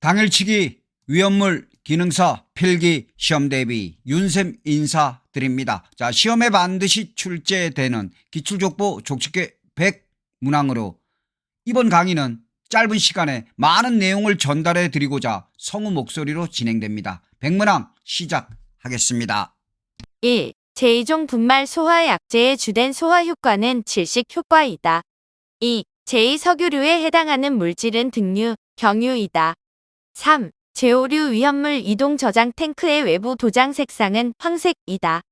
당일치기 위험물 기능사 필기 시험 대비 윤쌤 인사드립니다. 자, 시험에 반드시 출제되는 기출족보 족집게 100 문항으로 이번 강의는 짧은 시간에 많은 내용을 전달해 드리고자 성우 목소리로 진행됩니다. 백문항 시작하겠습니다. 1. 제2종 분말 소화 약제의 주된 소화 효과는 질식 효과이다. 2. 제2석유류에 해당하는 물질은 등유, 경유이다. 3. 제5류 위험물 이동 저장 탱크의 외부 도장 색상은 황색이다.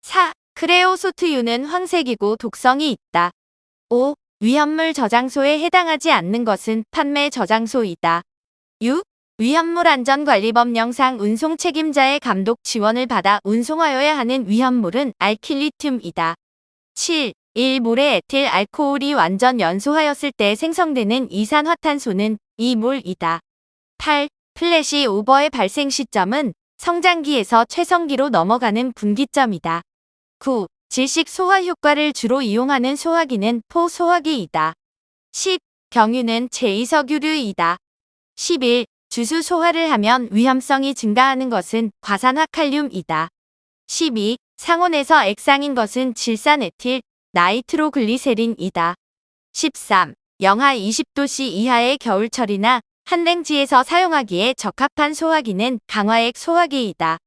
4. 크레오소트유는 황색이고 독성이 있다. 5. 위험물 저장소에 해당하지 않는 것은 판매 저장소이다. 6. 위험물 안전관리법령상 운송 책임자의 감독 지원을 받아 운송하여야 하는 위험물은 알킬리튬이다. 7. 1. 물에 에틸 알코올이 완전 연소하였을 때 생성되는 이산화탄소는 이몰이다. 8. 플래시 오버의 발생 시점은 성장기에서 최성기로 넘어가는 분기점이다. 9. 질식 소화 효과를 주로 이용하는 소화기는 포소화기이다. 10. 경유는 제2석유류이다. 11. 주수 소화를 하면 위험성이 증가하는 것은 과산화칼륨이다. 12. 상온에서 액상인 것은 질산에틸, 나이트로글리세린이다. 13. 영하 20도씨 이하의 겨울철이나 한랭지에서 사용하기에 적합한 소화기는 강화액 소화기이다.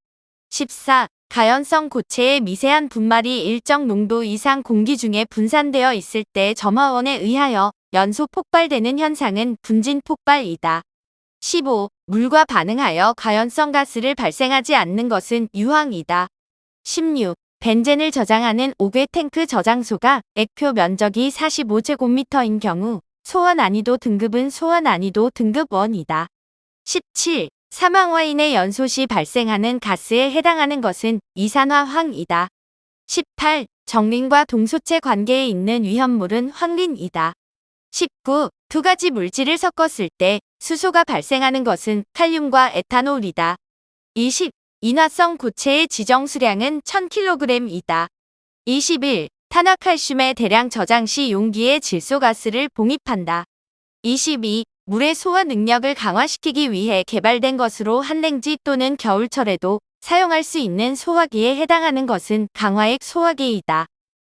14. 가연성 고체의 미세한 분말이 일정 농도 이상 공기 중에 분산되어 있을 때 점화원에 의하여 연소 폭발되는 현상은 분진 폭발이다. 15. 물과 반응하여 가연성 가스를 발생하지 않는 것은 유황이다. 16. 벤젠을 저장하는 5개 탱크 저장소가 액표 면적이 45제곱미터인 경우 소원 난이도 등급은 소원 난이도 등급 1이다. 17. 사망와인의 연소 시 발생하는 가스에 해당하는 것은 이산화황이다. 18. 정린과 동소체 관계에 있는 위험물은 황린이다. 19. 두 가지 물질을 섞었을 때 수소가 발생하는 것은 칼륨과 에탄올이다. 20. 인화성 고체의 지정 수량은 1000kg이다. 21. 탄화칼슘의 대량 저장 시 용기에 질소가스를 봉입한다. 22. 물의 소화 능력을 강화시키기 위해 개발된 것으로 한랭지 또는 겨울철에도 사용할 수 있는 소화기에 해당하는 것은 강화액 소화기이다.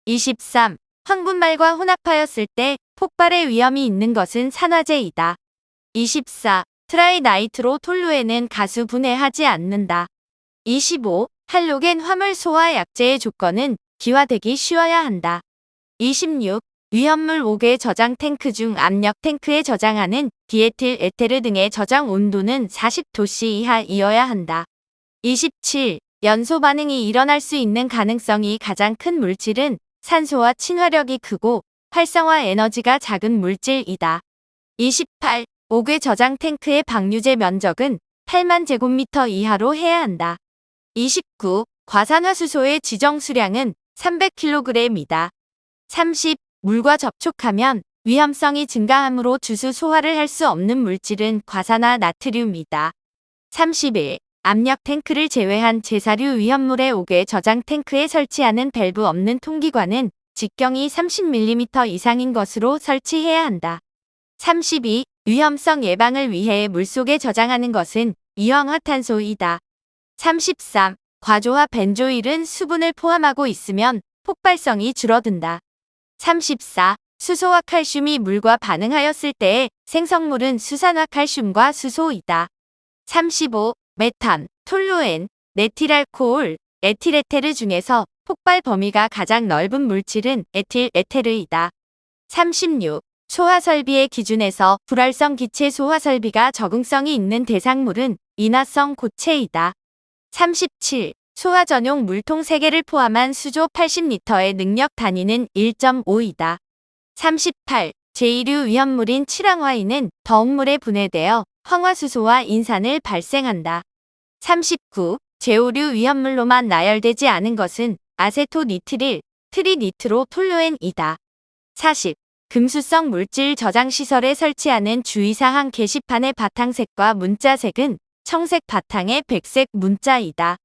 23. 황분말과 혼합하였을 때 폭발의 위험이 있는 것은 산화제이다. 24. 트라이나이트로 톨루에는 가수 분해하지 않는다. 25. 할로겐 화물 소화 약제의 조건은 기화되기 쉬워야 한다. 26. 위험물 5개 저장 탱크 중 압력 탱크에 저장하는 디에틸 에테르 등의 저장 온도는 40도씨 이하이어야 한다. 27. 연소 반응이 일어날 수 있는 가능성이 가장 큰 물질은 산소와 친화력이 크고 활성화 에너지가 작은 물질이다. 28. 5개 저장 탱크의 방류제 면적은 8만 제곱미터 이하로 해야 한다. 29. 과산화수소의 지정 수량은 300kg이다. 30. 물과 접촉하면 위험성이 증가하므로 주수 소화를 할 수 없는 물질은 과산화 나트륨이다. 31. 압력 탱크를 제외한 제사류 위험물의 5개 저장 탱크에 설치하는 밸브 없는 통기관은 직경이 30mm 이상인 것으로 설치해야 한다. 32. 위험성 예방을 위해 물속에 저장하는 것은 이황화탄소이다. 33. 과조와 벤조일은 수분을 포함하고 있으면 폭발성이 줄어든다. 34. 수소와 칼슘이 물과 반응하였을 때의 생성물은 수산화 칼슘과 수소이다. 35. 메탄, 톨루엔, 네틸알코올, 에틸에테르 중에서 폭발 범위가 가장 넓은 물질은 에틸에테르이다. 36. 소화 설비의 기준에서 불활성 기체 소화 설비가 적응성이 있는 대상물은 인화성 고체이다. 37. 소화 전용 물통 3개를 포함한 수조 80리터의 능력 단위는 1.5이다. 38. 제2류 위험물인 칠황화인은 더운 물에 분해되어 황화수소와 인산을 발생한다. 39. 제5류 위험물로만 나열되지 않은 것은 아세토니트릴, 트리니트로 톨루엔이다. 40. 금수성 물질 저장 시설에 설치하는 주의사항 게시판의 바탕색과 문자색은 청색 바탕의 백색 문자이다.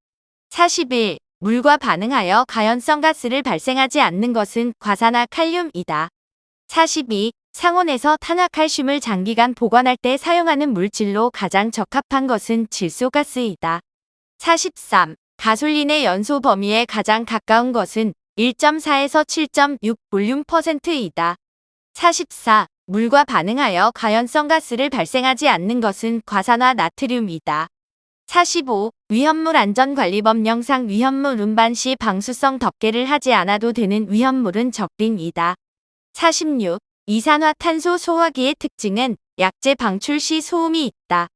41. 물과 반응하여 가연성 가스를 발생하지 않는 것은 과산화 칼륨이다. 42. 상온에서 탄화칼슘을 장기간 보관할 때 사용하는 물질로 가장 적합한 것은 질소가스이다. 43. 가솔린의 연소 범위에 가장 가까운 것은 1.4에서 7.6 볼륨 퍼센트이다. 44. 물과 반응하여 가연성 가스를 발생하지 않는 것은 과산화 나트륨이다. 45. 위험물 안전관리법령상 위험물 운반 시 방수성 덮개를 하지 않아도 되는 위험물은 적링이다. 46. 이산화탄소 소화기의 특징은 약재 방출 시 소음이 있다.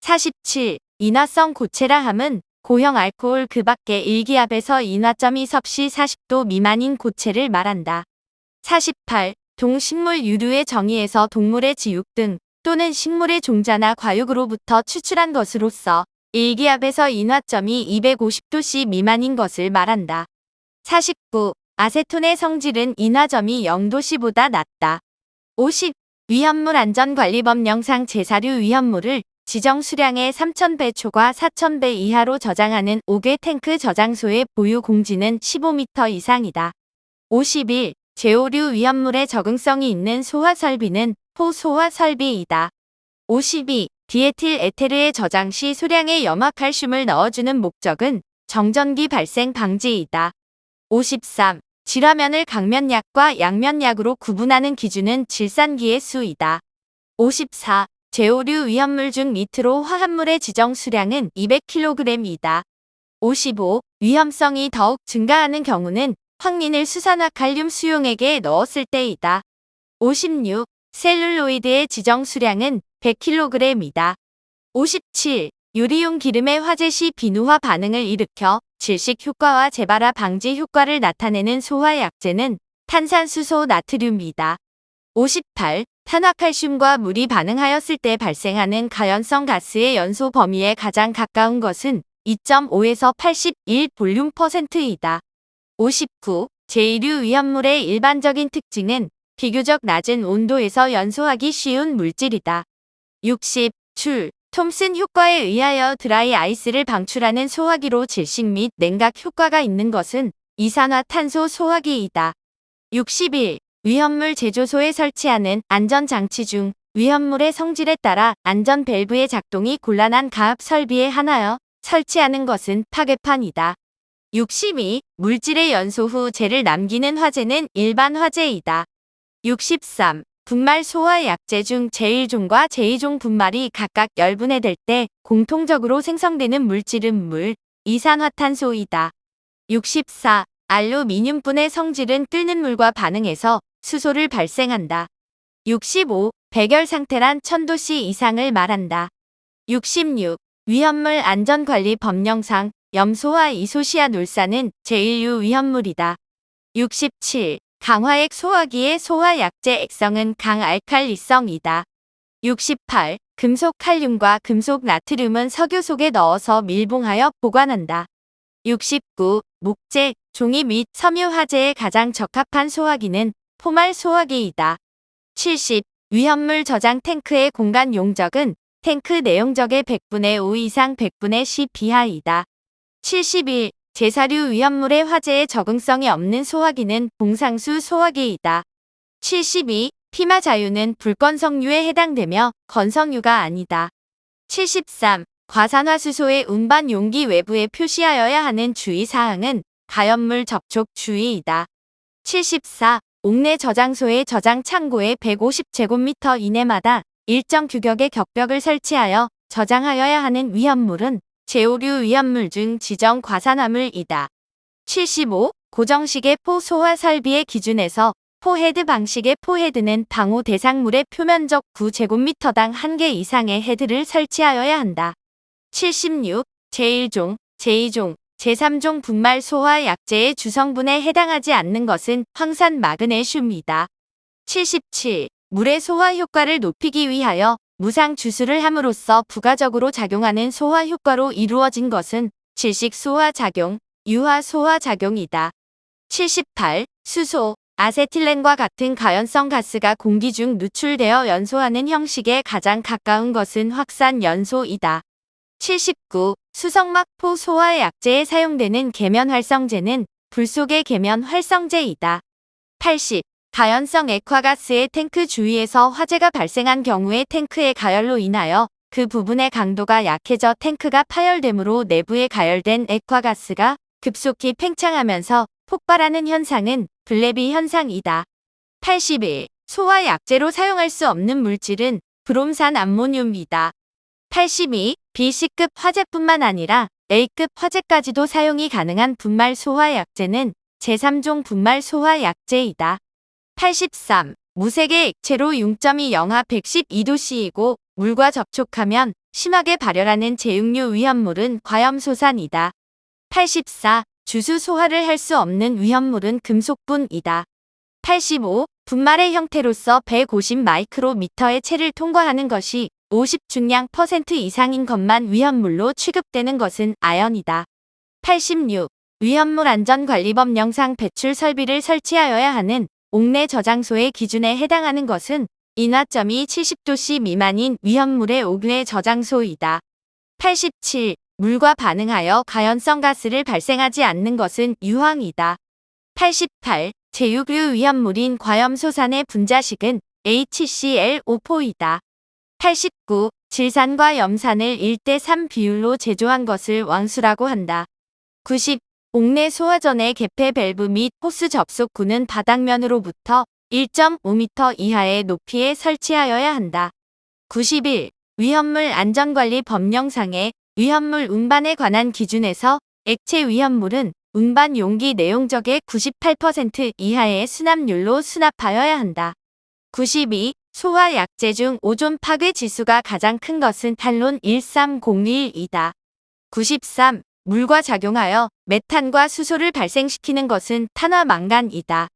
47. 인화성 고체라 함은 고형 알코올 그 밖에 일기압에서 인화점이 섭씨 40도 미만인 고체를 말한다. 48. 동식물 유류의 정의에서 동물의 지육 등 또는 식물의 종자나 과육으로부터 추출한 것으로서 일기압에서 인화점이 250도씨 미만인 것을 말한다. 49. 아세톤의 성질은 인화점이 0도씨보다 낮다. 50. 위험물 안전관리법령상 제사류 위험물을 지정 수량의 3,000배 초과 4,000배 이하로 저장하는 5개 탱크 저장소의 보유 공지는 15m 이상이다. 51. 제오류 위험물에 적응성이 있는 소화 설비는 포소화 설비이다. 52. 디에틸 에테르의 저장 시 소량의 염화칼슘을 넣어주는 목적은 정전기 발생 방지이다. 53. 질화면을 강면약과 양면약으로 구분하는 기준은 질산기의 수이다. 54. 제오류 위험물 중 니트로 화합물의 지정 수량은 200kg이다. 55. 위험성이 더욱 증가하는 경우는 황린을 수산화 칼륨 수용액에 넣었을 때이다. 56. 셀룰로이드의 지정 수량은 100kg이다. 57. 요리용 기름의 화재 시 비누화 반응을 일으켜 질식 효과와 재발화 방지 효과를 나타내는 소화약제는 탄산수소 나트륨이다. 58. 탄화칼슘과 물이 반응하였을 때 발생하는 가연성 가스의 연소 범위에 가장 가까운 것은 2.5에서 81 볼륨 퍼센트이다. 59. 제1류 위험물의 일반적인 특징은 비교적 낮은 온도에서 연소하기 쉬운 물질이다. 60. 출, 톰슨 효과에 의하여 드라이 아이스를 방출하는 소화기로 질식 및 냉각 효과가 있는 것은 이산화탄소 소화기이다. 61. 위험물 제조소에 설치하는 안전장치 중 위험물의 성질에 따라 안전 밸브의 작동이 곤란한 가압 설비에 하나여 설치하는 것은 파괴판이다. 62. 물질의 연소 후 재를 남기는 화재는 일반 화재이다. 63. 분말 소화 약재 중 제1종과 제2종 분말이 각각 열분해될 때 공통적으로 생성되는 물질은 물, 이산화탄소이다. 64. 알루미늄분의 성질은 끓는 물과 반응해서 수소를 발생한다. 65. 백열 상태란 1000도씨 이상을 말한다. 66. 위험물 안전관리 법령상 염소와 이소시아놀산은 제1류 위험물이다. 67. 강화액 소화기의 소화약제 액성은 강알칼리성이다. 68. 금속 칼륨과 금속 나트륨은 석유 속에 넣어서 밀봉하여 보관한다. 69. 목재, 종이 및 섬유 화재에 가장 적합한 소화기는 포말 소화기이다. 70. 위험물 저장 탱크의 공간 용적은 탱크 내용적의 100분의 5 이상 100분의 10 비하이다. 71. 제사류 위험물의 화재에 적응성이 없는 소화기는 봉상수 소화기이다. 72. 피마 자유는 불건성유에 해당되며 건성유가 아니다. 73. 과산화수소의 운반 용기 외부에 표시하여야 하는 주의사항은 가연물 접촉 주의이다. 74. 옥내 저장소의 저장 창고에 150제곱미터 이내마다 일정 규격의 격벽을 설치하여 저장하여야 하는 위험물은 제오류 위험물 중 지정 과산화물이다. 75. 고정식의 포 소화 설비의 기준에서 포헤드 방식의 포헤드는 방호 대상물의 표면적 9제곱미터당 1개 이상의 헤드를 설치하여야 한다. 76. 제1종, 제2종, 제3종 분말 소화 약제의 주성분에 해당하지 않는 것은 황산 마그네슘이다. 77. 물의 소화 효과를 높이기 위하여 무상 주수를 함으로써 부가적으로 작용하는 소화 효과로 이루어진 것은 질식 소화 작용, 유화 소화 작용이다. 78. 수소, 아세틸렌과 같은 가연성 가스가 공기 중 누출되어 연소하는 형식에 가장 가까운 것은 확산 연소이다. 79. 수성막포 소화 약제에 사용되는 계면 활성제는 불 속의 계면 활성제이다. 80. 가연성 액화가스의 탱크 주위에서 화재가 발생한 경우에 탱크의 가열로 인하여 그 부분의 강도가 약해져 탱크가 파열되므로 내부에 가열된 액화가스가 급속히 팽창하면서 폭발하는 현상은 블레비 현상이다. 81. 소화 약재로 사용할 수 없는 물질은 브롬산 암모늄이다. 82. BC급 화재뿐만 아니라 A급 화재까지도 사용이 가능한 분말 소화 약재는 제3종 분말 소화 약재이다. 83. 무색의 액체로 0.2 영하 112도씨이고 물과 접촉하면 심하게 발열하는 제육류 위험물은 과염소산이다. 84. 주수 소화를 할 수 없는 위험물은 금속분이다. 85. 분말의 형태로서 150 마이크로미터의 체를 통과하는 것이 50 중량 퍼센트 이상인 것만 위험물로 취급되는 것은 아연이다. 86. 위험물 안전관리법 영상 배출 설비를 설치하여야 하는 옥내 저장소의 기준에 해당하는 것은 인화점이 70도씨 미만인 위험물의 옥내 저장소이다. 87. 물과 반응하여 가연성 가스를 발생하지 않는 것은 유황이다. 88. 제육류 위험물인 과염소산의 분자식은 HClO4이다. 89. 질산과 염산을 1대3 비율로 제조한 것을 왕수라고 한다. 90. 옥내 소화전의 개폐 밸브 및 호스 접속구는 바닥면으로부터 1.5m 이하의 높이에 설치하여야 한다. 91. 위험물 안전관리 법령상의 위험물 운반에 관한 기준에서 액체 위험물은 운반 용기 내용적의 98% 이하의 수납률로 수납하여야 한다. 92. 소화 약재 중 오존 파괴 지수가 가장 큰 것은 탄론 1301이다. 93. 물과 작용하여 메탄과 수소를 발생시키는 것은 탄화망간이다.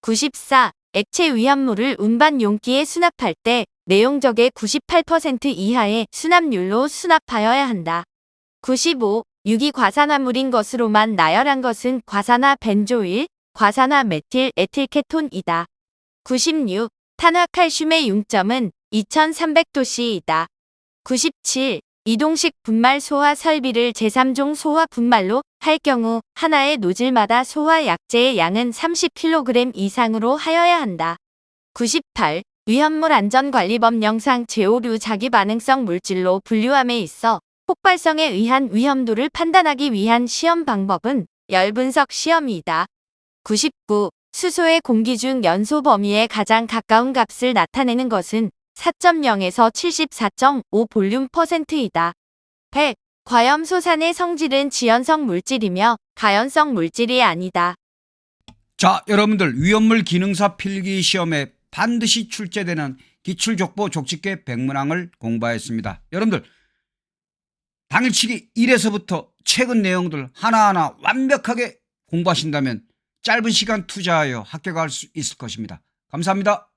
94. 액체 위험물을 운반 용기에 수납할 때 내용적의 98% 이하의 수납률로 수납하여야 한다. 95. 유기과산화물인 것으로만 나열한 것은 과산화 벤조일, 과산화 메틸 에틸케톤이다. 96. 탄화칼슘의 융점은 2300도씨이다. 97. 이동식 분말 소화 설비를 제3종 소화 분말로 할 경우 하나의 노즐마다 소화 약재의 양은 30kg 이상으로 하여야 한다. 98. 위험물 안전관리법 영상 제오류 자기반응성 물질로 분류함에 있어 폭발성에 의한 위험도를 판단하기 위한 시험 방법은 열분석 시험이다. 99. 수소의 공기 중 연소 범위에 가장 가까운 값을 나타내는 것은 4.0에서 74.5 볼륨 퍼센트이다. 100. 과염소산의 성질은 지연성 물질이며 가연성 물질이 아니다. 자, 여러분들 위험물 기능사 필기 시험에 반드시 출제되는 기출족보 족집계 백문항을 공부하였습니다. 여러분들 당일치기 1에서부터 최근 내용들 하나하나 완벽하게 공부하신다면 짧은 시간 투자하여 합격할 수 있을 것입니다. 감사합니다.